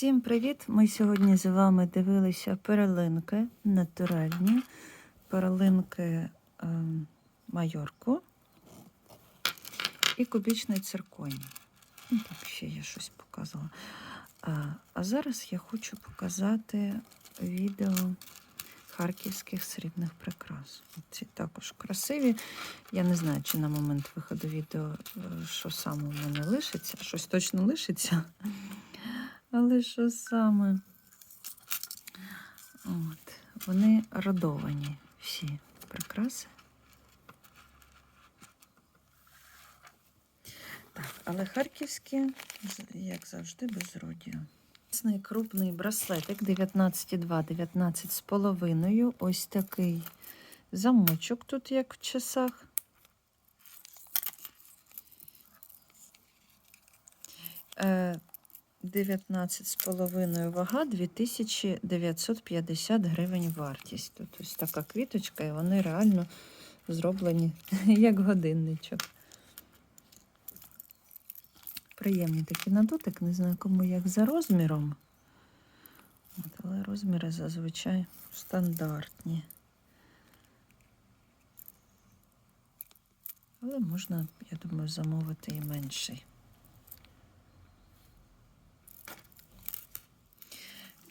Всім привіт! Ми сьогодні з вами дивилися перлинки натуральні, перлинки ем, майорку і кубічний цирконій. Ну, так, ще я щось показувала. А, а зараз я хочу показати відео харківських срібних прикрас. Ці також красиві. Я не знаю, чи на момент виходу відео е, що саме у мене лишиться. Щось точно лишиться. Але що саме? От, вони родовані всі прикраси. Так, але харківські, як завжди, без родію. Класний крупний браслетик 19,2, 19 з половиною. Ось такий замочок тут, як в часах. Е, 19 з половиною вага, 2950 гривень вартість. Тут ось така квіточка, і вони реально зроблені як годинничок. Приємний такий на дотик, не знаю кому як за розміром. От, але розміри зазвичай стандартні. Але можна, я думаю, замовити і менший.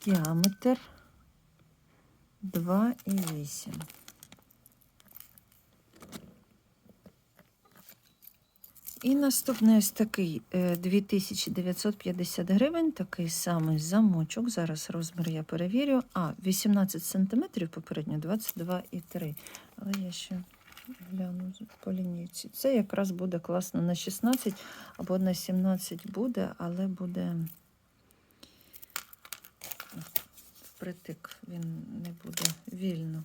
Діаметр 2,8. І наступний ось такий е, 2950 гривень, такий самий замочок. Зараз розмір я перевірю. А, 18 см попередньо 22,3. Але я ще гляну по лінійці. Це якраз буде класно на 16 або на 17 буде, але буде впритик, він не буде вільно.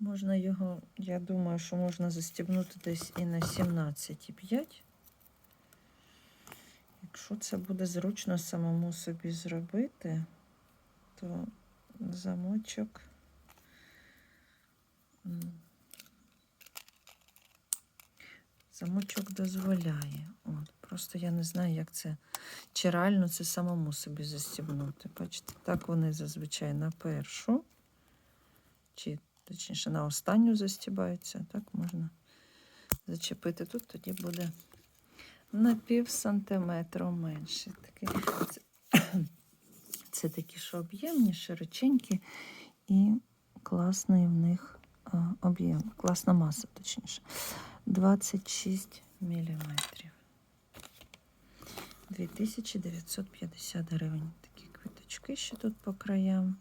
Можна його, я думаю, що можна застібнути десь і на 17,5. Якщо це буде зручно самому собі зробити, то замочок. Замочок дозволяє. От, просто я не знаю, як це, чи реально це самому собі застібнути. Бачите, так вони зазвичай на першу, чи точніше на останню застібаються. Так можна зачепити тут, тоді буде на пів сантиметру менше. Такі, це, це такі, що об'ємні, широченькі і класний в них об'єм, класна маса, точніше. 26 міліметрів. 2950 гривень. Такі квіточки ще тут по краям.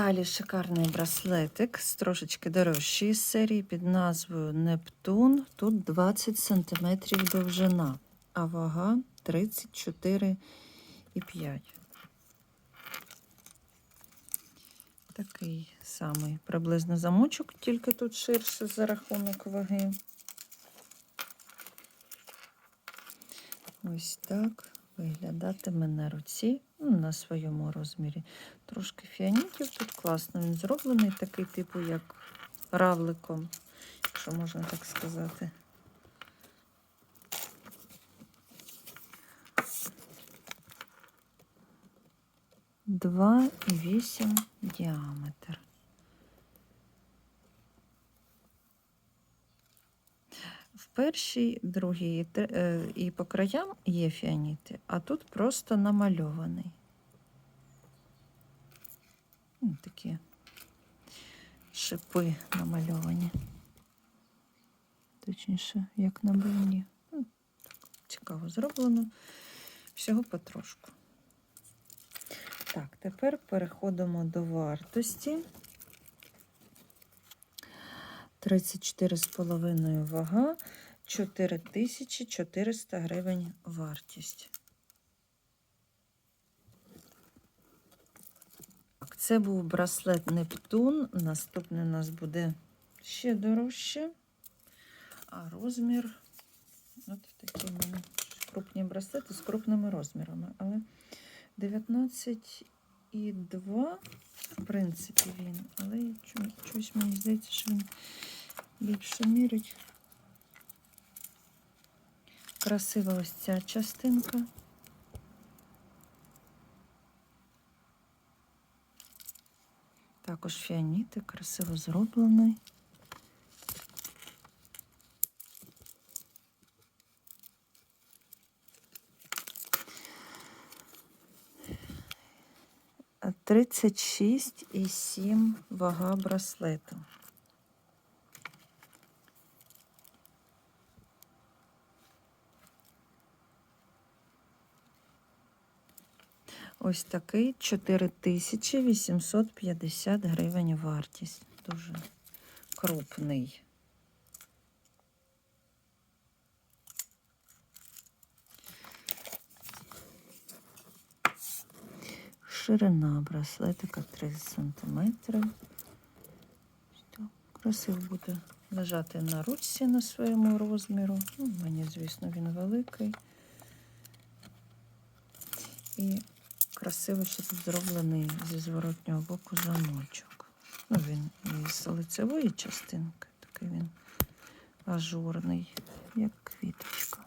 Далі шикарний браслетик з трошечки дорожчої серії під назвою Нептун. Тут 20 см довжина, а вага 34,5. Такий самий приблизно замочок, тільки тут ширше за рахунок ваги. Ось так виглядатиме на руці ну, на своєму розмірі. Трошки фіанітів тут класно він зроблений, такий типу, як равликом, якщо можна так сказати. Два і вісім діаметр. В і тре- е, і по краям є фіаніти, а тут просто намальований. М, Такі шипи намальовані. Точніше, як на броні. Цікаво зроблено. Всього потрошку. Так, тепер переходимо до вартості. 34,5 вага, 4400 гривень вартість. Це був браслет Нептун. Наступний у нас буде ще дорожче. А розмір от такі крупні браслети з крупними розмірами. Але 19,2, в принципі, він. Але чомусь мені здається, що він більше мірить. Красива ось ця частинка. Також фіаніти, красиво зроблений. Тридцять шість і сім вага браслету. Ось такий 4850 гривень вартість. Дуже крупний. Ширина браслетика 3 см. Красиво буде лежати на ручці на своєму розміру. Ну, мені, звісно, він великий. І красиво, що тут зроблений зі зворотнього боку замочок. Ну, він із лицевої частинки, такий він ажурний, як квіточка.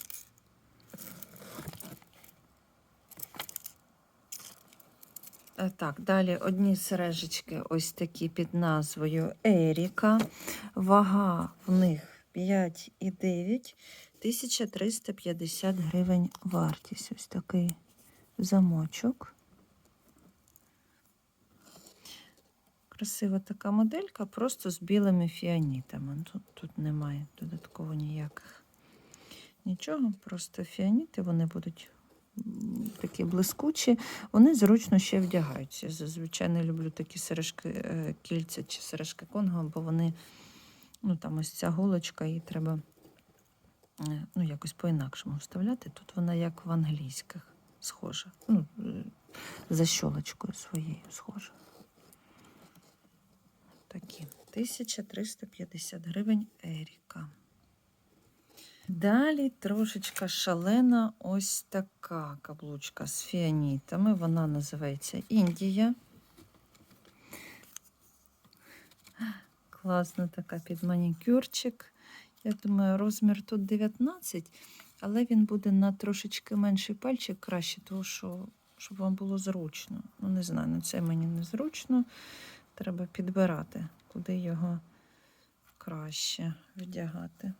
Е, Так, далі одні сережечки ось такі під назвою Еріка. Вага в них 5,9, 1350 гривень вартість. Ось такий замочок. Красива така моделька, просто з білими фіанітами. Тут, тут немає додатково ніяких нічого, просто фіаніти, вони будуть такі блискучі, вони зручно ще вдягаються. Зазвичай не люблю такі сережки е, кільця чи сережки конго, бо вони, ну там ось ця голочка, її треба е, ну, якось по-інакшому вставляти. Тут вона як в англійських схожа. Ну, е, за щолочкою своєю схожа. Такі. 1350 гривень Еріка. Далі трошечка шалена ось така каблучка з фіанітами. Вона називається Індія. Класна така під манікюрчик. Я думаю, розмір тут 19, але він буде на трошечки менший пальчик краще, тому що щоб вам було зручно. Ну, не знаю, на це мені не зручно. Треба підбирати, куди його краще вдягати.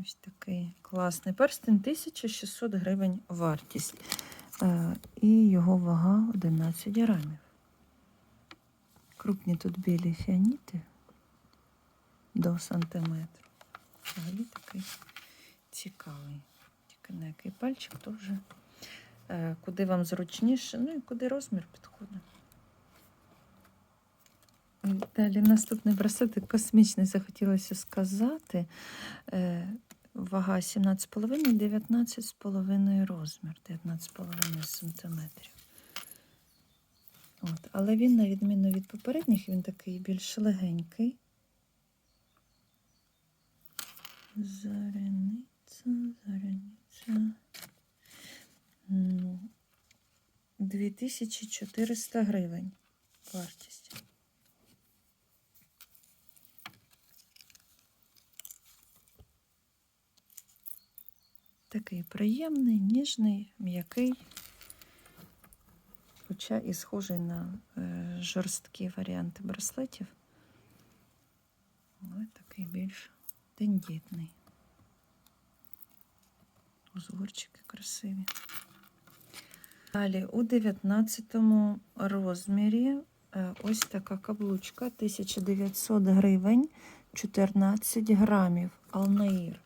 Ось такий класний перстень, 1600 гривень вартість. Е, І його вага 11 грамів. Крупні тут білі фіаніти до сантиметру. Взагалі такий цікавий. Тільки на який пальчик, то вже е, куди вам зручніше, ну і куди розмір підходить. Далі наступний браслет космічний захотілося сказати. Е, Вага 17,5, 19,5 розмір, 19,5 см. От. Але він, на відміну від попередніх, він такий більш легенький. Заряниця, заряниця. М, 2400 гривень вартість. Такий приємний, ніжний, м'який, хоча і схожий на е, жорсткі варіанти браслетів. Але такий більш тендітний. Узорчики красиві. Далі у 19 розмірі е, ось така каблучка 1900 гривень, 14 грамів Алнаїр.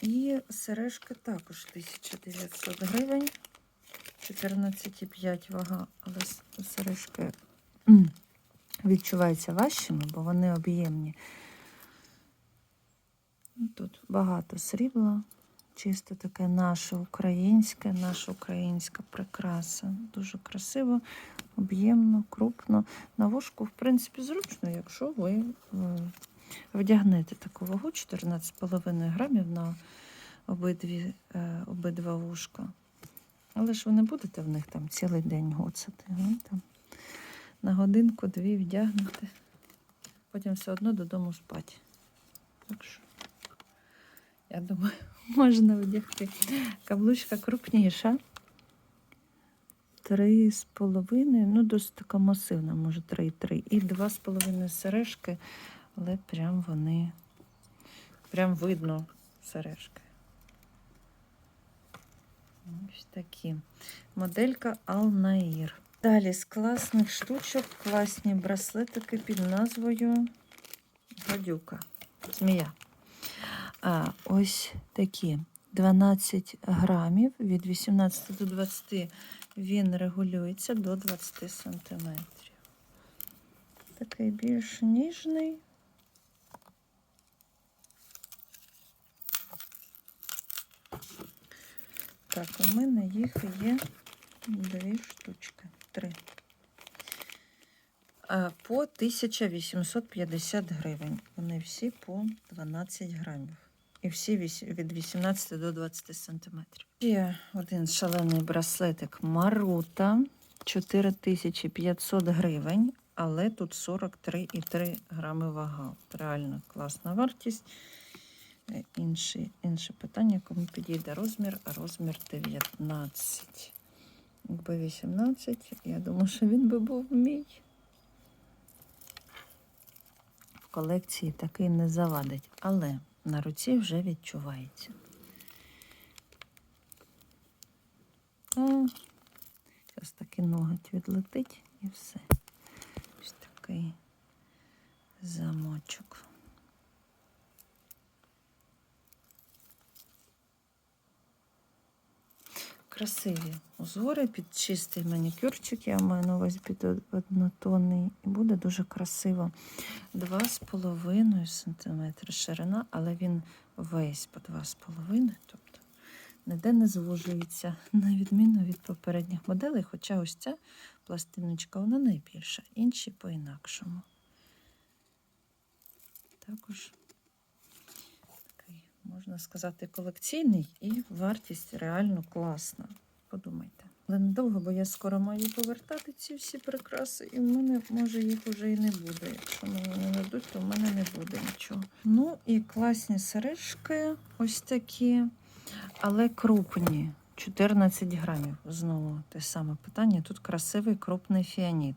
І сережки також 1900 гривень, 14,5 вага, але сережки відчуваються важчими, бо вони об'ємні. Ну, Тут багато срібла, чисто таке наше українське, наша українська прикраса. Дуже красиво, об'ємно, крупно. На вушку, в принципі, зручно, якщо ви е, вдягнете таку вагу 14,5 грамів на обидві, е, обидва вушка. Але ж ви не будете в них там цілий день гоцати. Ну, там, на годинку-дві вдягнете, потім все одно додому спати. Так що, я думаю, можна одягти. Каблучка крупніша. Три з половиною, ну досить така масивна, може 3,3. І два з половиною сережки, але прям вони, прям видно сережки. Ось такі. Моделька Алнаїр. Далі з класних штучок класні браслетики під назвою Гадюка. Змія. А, ось такі 12 грамів від 18 до 20 він регулюється до 20 сантиметрів. Такий більш ніжний. Так, у мене їх є дві штучки. Три. По 1850 гривень. Вони всі по 12 грамів. І всі від 18 до 20 сантиметрів. Ще один шалений браслетик Марута 4500 гривень, але тут 43,3 грами вага. Реально класна вартість. Інші, інше питання, кому підійде розмір, розмір 19. Якби 18, я думаю, що він би був мій. В колекції такий не завадить, але на руці вже відчувається. Зараз такий ноготь відлетить і все. Ось такий замочок. Красиві узори під чистий манікюрчик, я маю на увазі під однотонний, і буде дуже красиво. 2,5 см ширина, але він весь по 2,5 тобто ніде не звужується, на відміну від попередніх моделей, хоча ось ця пластиночка вона найбільша, інші по-інакшому. Також можна сказати, колекційний і вартість реально класна. Подумайте. Але недовго, бо я скоро маю повертати ці всі прикраси, і в мене може їх вже і не буде. Якщо мені не дадуть, то в мене не буде нічого. Ну і класні сережки, ось такі, але крупні. 14 грамів. Знову те саме питання. Тут красивий крупний фіаніт.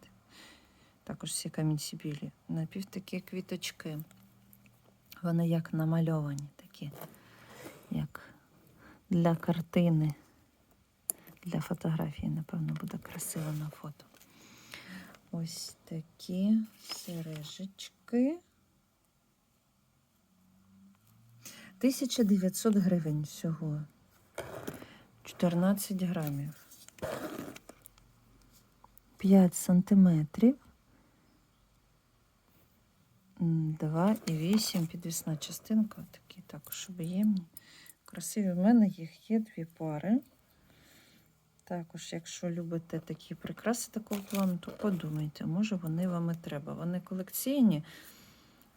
Також всі камінці білі. Напів такі квіточки. Вони як намальовані такі, як для картини. Для фотографії, напевно, буде красиво на фото. Ось такі сережечки. 1900 гривень всього. 14 грамів. 5 сантиметрів. 2,8 підвісна частинка. Такі також об'ємні. Красиві. У мене їх є дві пари. Також, якщо любите такі прикраси такого плану, то подумайте, може вони вам і треба. Вони колекційні.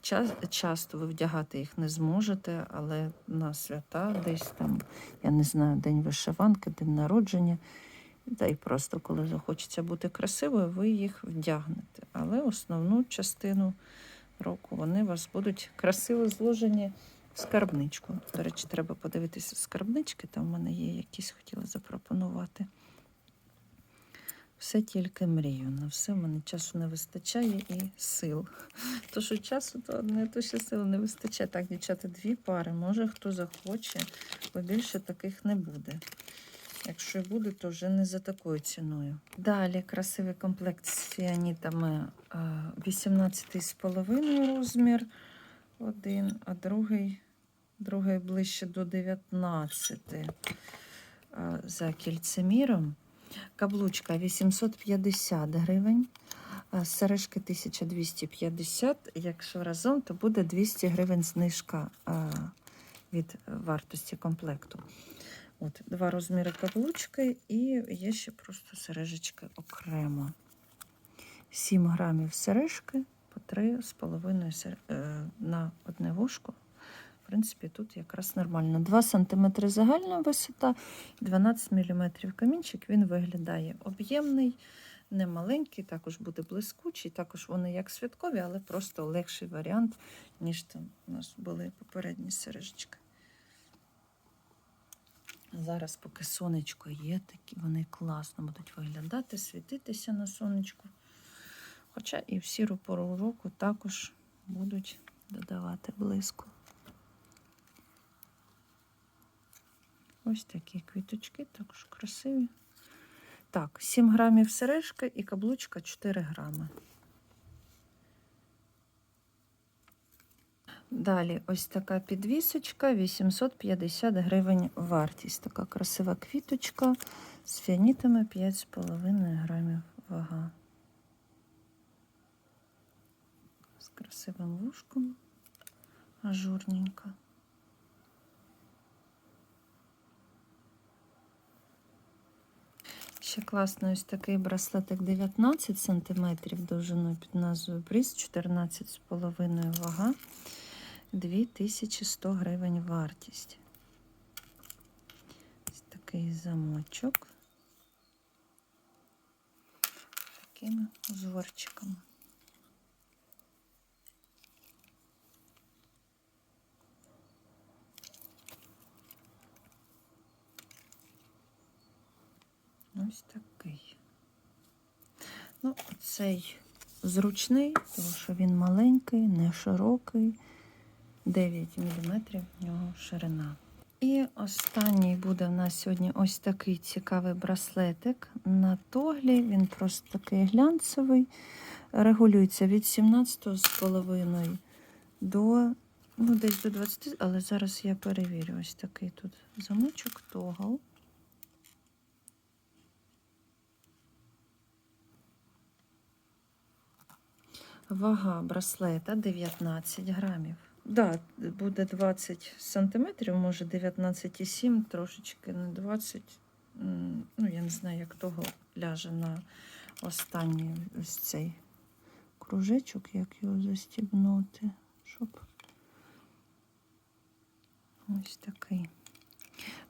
Ча- Часто ви вдягати їх не зможете, але на свята десь там, я не знаю, день вишиванки, день народження. Та й просто коли захочеться бути красивою, ви їх вдягнете. Але основну частину року вони у вас будуть красиво зложені в скарбничку. До речі, треба подивитися скарбнички, там в мене є якісь хотіла запропонувати. Все тільки мрію. На все в мене часу не вистачає і сил. То, що часу, то одне, то ще сил не вистачає. Так, дівчата, дві пари. Може, хто захоче, бо більше таких не буде. Якщо буде, то вже не за такою ціною. Далі красивий комплект з фіанітами 18,5 розмір один, а другий, другий ближче до 19 за кільцеміром. Каблучка 850 гривень, сережки 1250. Якщо разом, то буде 200 гривень знижка від вартості комплекту. От, Два розміри каблучки і є ще просто сережечки окремо. 7 грамів сережки по 3,5 сер... е, на одне вушко. В принципі, тут якраз нормально. 2 см загальна висота, 12 мм камінчик. Він виглядає об'ємний, не маленький, також буде блискучий, також вони як святкові, але просто легший варіант, ніж там у нас були попередні сережечки. Зараз, поки сонечко є, такі вони класно будуть виглядати, світитися на сонечку. Хоча і в сіру пору року також будуть додавати блиску. Ось такі квіточки, також красиві. Так, 7 грамів сережка і каблучка 4 грами. Далі ось така підвісочка, 850 гривень вартість. Така красива квіточка з фіанітами 5,5 грамів вага. З красивим вушком, ажурненька. Ще класно ось такий браслетик 19 см довжиною під назвою Бріз, 14,5 вага, 2100 гривень вартість. Ось такий замочок. Такими узорчиками. Ось такий. Ну, цей зручний, тому що він маленький, не широкий, 9 мм в нього ширина. І останній буде в нас сьогодні ось такий цікавий браслетик на тоглі. Він просто такий глянцевий. Регулюється від 17,5 до ну, десь до 20, але зараз я перевірю. Ось такий тут замочок тогл. Вага браслета 19 грамів. Да, буде 20 сантиметрів, може 19,7, трошечки не 20. Ну, я не знаю, як того ляже на останній ось цей кружечок, як його застібнути, щоб ось такий.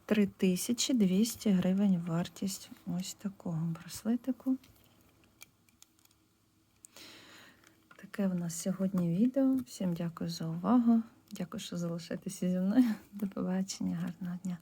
3200 гривень вартість ось такого браслетику. Таке в нас сьогодні відео. Всім дякую за увагу. Дякую, що залишаєтеся зі мною. До побачення, гарного дня.